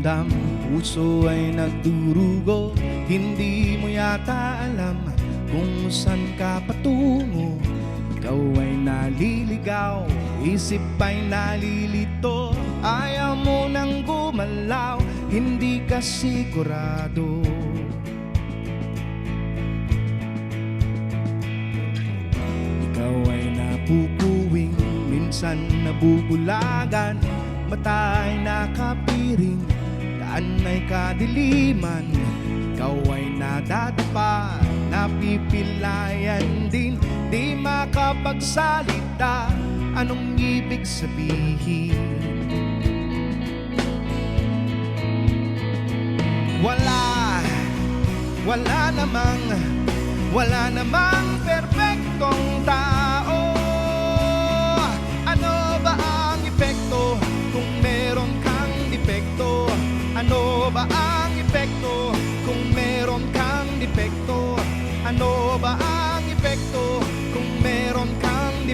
pakiramdam Puso ay nagdurugo. Hindi mo yata alam Kung saan ka patungo. Ikaw ay naliligaw Isip ay nalilito. Ayaw mo nang gumalaw Hindi ka sigurado. Ikaw ay napupuwing Minsan nabubulagan. Mata ay nakapiring Daan ay kadiliman Ikaw ay nadadapa Napipilayan din. Di makapagsalita Anong ibig sabihin? Wala Wala namang Wala namang perpektong tao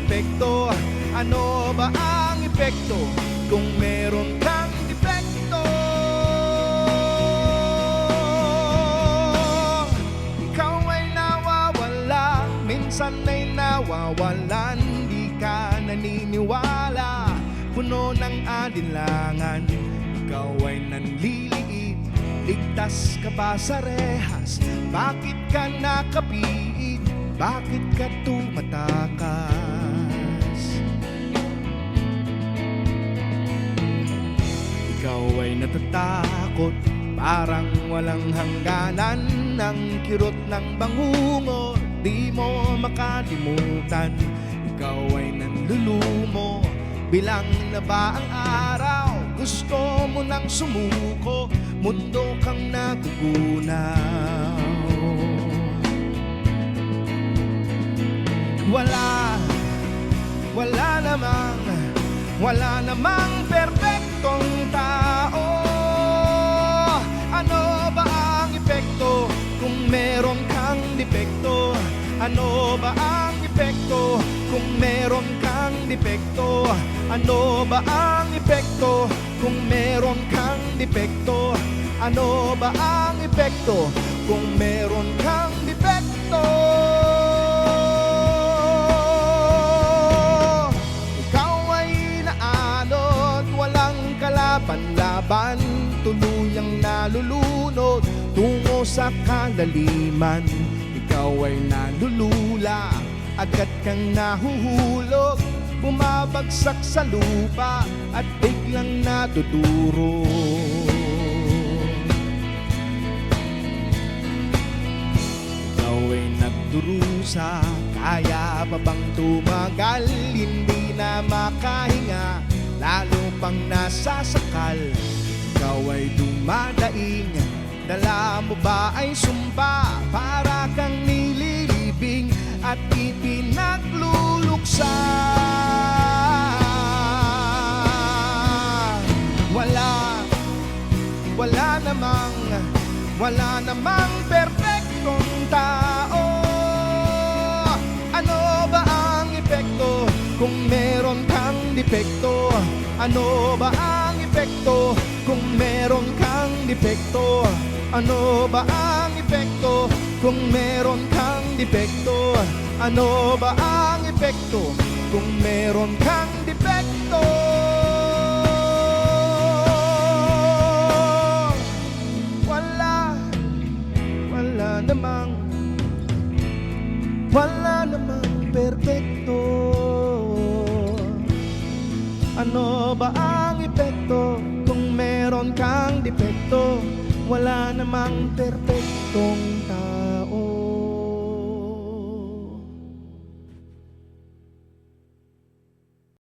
kang depekto Ano ba ang epekto Kung meron kang depekto Ikaw ay nawawala Minsan ay nawawalan Di ka naniniwala Puno ng alinlangan Ikaw ay nanliliit Ligtas ka ba sa rehas? Bakit ka nakapiit? Bakit ka tumatakas? Ikaw ay natatakot. Parang walang hangganan Ang kirot ng bangungo. Di mo makalimutan Ikaw ay nanlulumo. Bilang na ba ang araw Gusto mo nang sumuko? Mundo kang nagugunaw. Wala wala namang, wala namang perpektong tao Ano ba ang epekto kung meron kang depekto? Ano ba ang epekto kung meron kang depekto? Ano ba ang epekto kung meron kang depekto? Ano ba ang epekto kung meron kang depekto? Nalulunod, tungo sa kalaliman. Ikaw ay nalulula, agad kang nahuhulog. Bumabagsak sa lupa at biglang natuturo Ikaw ay nagdurusa Kaya pa bang tumagal? Hindi na makahinga Lalo pang nasasakal Ikaw ay dumadaing. Dala mo ba ay sumpa? Para kang nililibing At ipinagluluksa. Wala wala namang, wala namang perpektong tao. Ano ba ang epekto kung meron kang depekto? Ano ba ang epekto kung meron kang depekto? Ano ba ang epekto kung meron kang depekto? Ano ba ang epekto kung meron kang depekto? Wala, wala namang, wala namang perpekto. Ano ba ang epekto depekto? Wala namang perpektong tao.